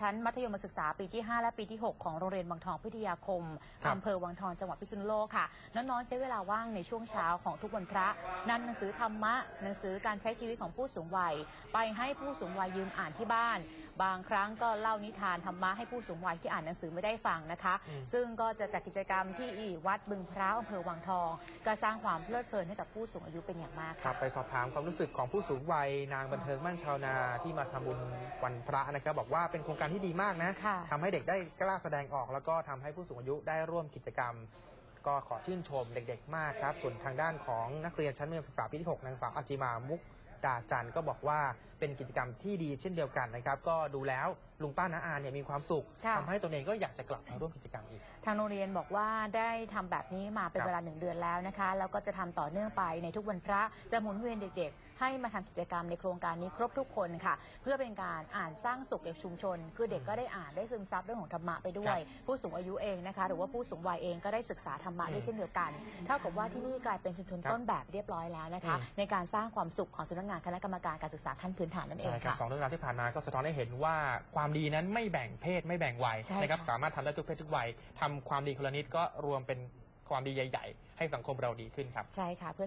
ชั้นมัธยมศึกษาปีที่ 5 และปีที่ 6 ของโรงเรียนวังทองพิทยาคมครับอำเภอวังทองจังหวัดพิษณุโลกค่ะ น้องๆใช้เวลาว่างในช่วงเช้าของทุกวันพระนำหนังสือธรรมะ หนังสือการใช้ชีวิตของผู้สูงวัย ไปให้ผู้สูงวัยยืมอ่านที่บ้าน บางครั้งก็เล่านิทานธรรมะให้ผู้สูงวัยที่อ่านหนังสือไม่ได้ฟังนะคะอืมซึ่งก็จะจัดกิจกรรมที่วัดบึงพระอำเภอวังทอง ก็สร้างความเพลิดเพลินให้กับผู้สูงอายุเป็นอย่างมากครัค่ะบไปสอบถามความรู้สึกของผู้สูงวัยนางบันเทิงมั่นชาวนาที่มาทำบุญวันพระนะครับบอกว่าเป็นโครงการที่ดีมากนะค่ะทำให้เด็กได้กล้าแสดงออก แล้วก็ทำให้ผู้สูงอายุได้ร่วมกิจกรรมก็ขอชื่นชมเด็กๆ มากครับ ส่วนทางด้านของนักเรียนชั้นมัธยมศึกษาปีที่ 6 นางสาวอาจิมามุก ดาจันทร์ก็บอกว่าเป็นกิจกรรมที่ดีเช่นเดียวกันนะครับ ก็ดูแล้วลุงป้าน้าอาเนี่ยมีความสุขค่ะ ทำให้ตัวเองก็อยากจะกลับมาร่วมกิจกรรมอีก ทางโรงเรียนบอกว่าได้ทำแบบนี้มาเป็นครับ เวลาหนึ่งเดือนแล้วนะคะ แล้วก็จะทำต่อเนื่องไปในทุกวันพระจะหมุนเวียนเด็กๆ ให้มาทำกิจกรรมในโครงการนี้ครบทุกคนค่ะ เพื่อเป็นการอ่านสร้างสุขในชุมชน คือเด็กก็ได้อ่านได้ซึมซับเรื่องของธรรมะไปด้วย ผู้สูงอายุเองนะคะ หรือว่าผู้สูงวัยเองก็ได้ศึกษาธรรมะอืมด้วยเช่นเดียวกัน เท่ากับว่าที่นี่กลายเป็นชุมชนครับต้นแบบเรียบร้อยแล้วนะคะ อืม ในการสร้างความสุขของสำนักงานคณะกรรมการการศึกษาขั้นพื้นฐานนั่นเองใช่ครับค่ะ สองเรื่องราวที่ผ่านมาก็สะท้อนให้เห็นว่าความดีนั้นไม่แบ่งเพศไม่แบ่งวัยใช่นะครับค่ะ สามารถทำได้ทุกเพศทุกวัยทำความดีคนละนิดก็รวมเป็นความดีใหญ่ ๆ ให้สังคมเราดีขึ้นครับ ใช่ค่ะเพื่อ